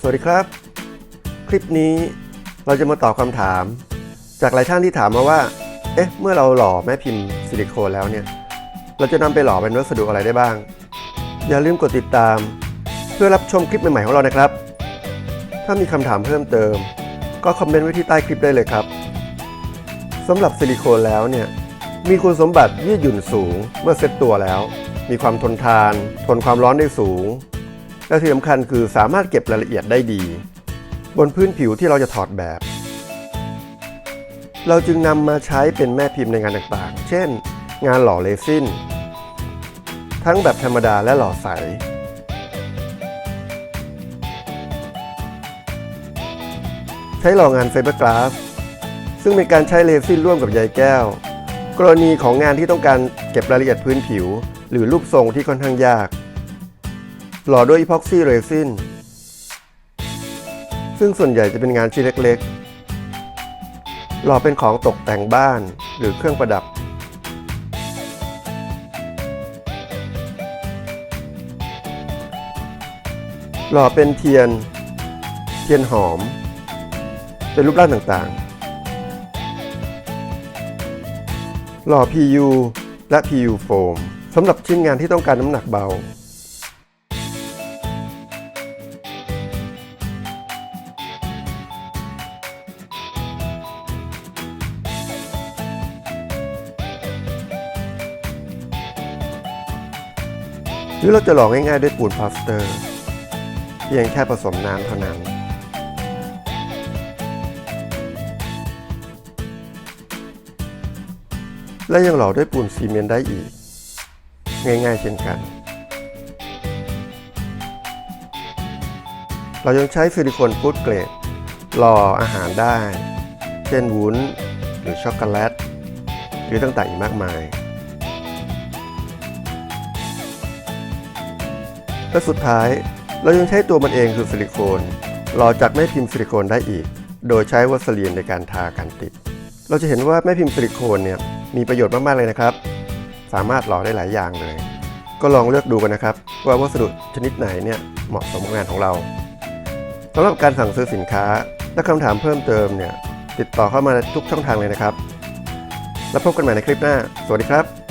สวัสดีครับ คลิปนี้เราจะมาตอบคำถาม จากหลายท่านที่ถามมาว่า เอ๊ะ เมื่อเราหล่อแม่พิมพ์ซิลิโคนแล้วเนี่ย เราจะนำไปหล่อเป็นวัสดุอะไรได้บ้าง อย่าลืมกดติดตาม เพื่อรับชมคลิปใหม่ๆของเรานะครับ ถ้ามีคำถามเพิ่มเติม ก็คอมเมนต์ไว้ที่ใต้คลิปได้เลยครับสำหรับซิลิโคนแล้วเนี่ยมีคุณสมบัติยืดหยุ่นสูงเมื่อเซ็ตตัวแล้ว มีความทนทาน ทนความร้อนได้สูง และที่สำคัญคือสามารถเก็บรายละเอียดได้ดี บนพื้นผิวที่เราจะถอดแบบ เราจึงนำมาใช้เป็นแม่พิมพ์ในงานต่างๆ เช่น งานหล่อเรซินทั้งแบบธรรมดาและหล่อใสใช้หล่องานไฟเบอร์กลาสซึ่งเป็นการใช้เรซินร่วมกับใยแก้ว กรณีของงานที่ต้องการเก็บรายละเอียดพื้นผิว หรือรูปทรงที่ค่อนข้างยาก หล่อด้วยอีพ็อกซี่เรซินซึ่งส่วนใหญ่จะเป็นงานชิ้นเล็กๆ หล่อเป็นของตกแต่งบ้านหรือเครื่องประดับ หล่อเป็นเทียน เทียนหอม เป็นรูปร่างต่างๆ หล่อ PU และ PU โฟมสำหรับชิ้นงานที่ต้องการน้ำหนักเบา หรือเราจะหล่อง่ายๆด้วยปูนพลาสเตอร์ เพียงแค่ผสมน้ำเท่านั้นและยังหล่อด้วยปูนซีเมนต์ได้อีก ง่ายๆเช่นกัน เรายังใช้ซิลิโคนฟูดเกรดหล่ออาหารได้ เช่นวุ้น หรือช็อกโกแลต หรือต่างๆอีกมากมาย และสุดท้าย เรายังใช้ตัวมันเองคือซิลิโคนหล่อจากแม่พิมพ์ซิลิโคนได้อีก โดยใช้วัสลีนในการทากันติด เราจะเห็นว่าแม่พิมพ์ซิลิโคนเนี่ยมีประโยชน์มากๆเลยนะครับ สามารถหล่อได้หลายอย่างเลย ก็ลองเลือกดูกันนะครับ ว่าวัสดุชนิดไหนเนี่ยเหมาะสมกับงานของเราสำหรับการสั่งซื้อสินค้าและคำถามเพิ่มเติมเนี่ยติดต่อเข้ามาทุกช่องทางเลยนะครับ แล้วพบกันใหม่ในคลิปหน้า สวัสดีครับ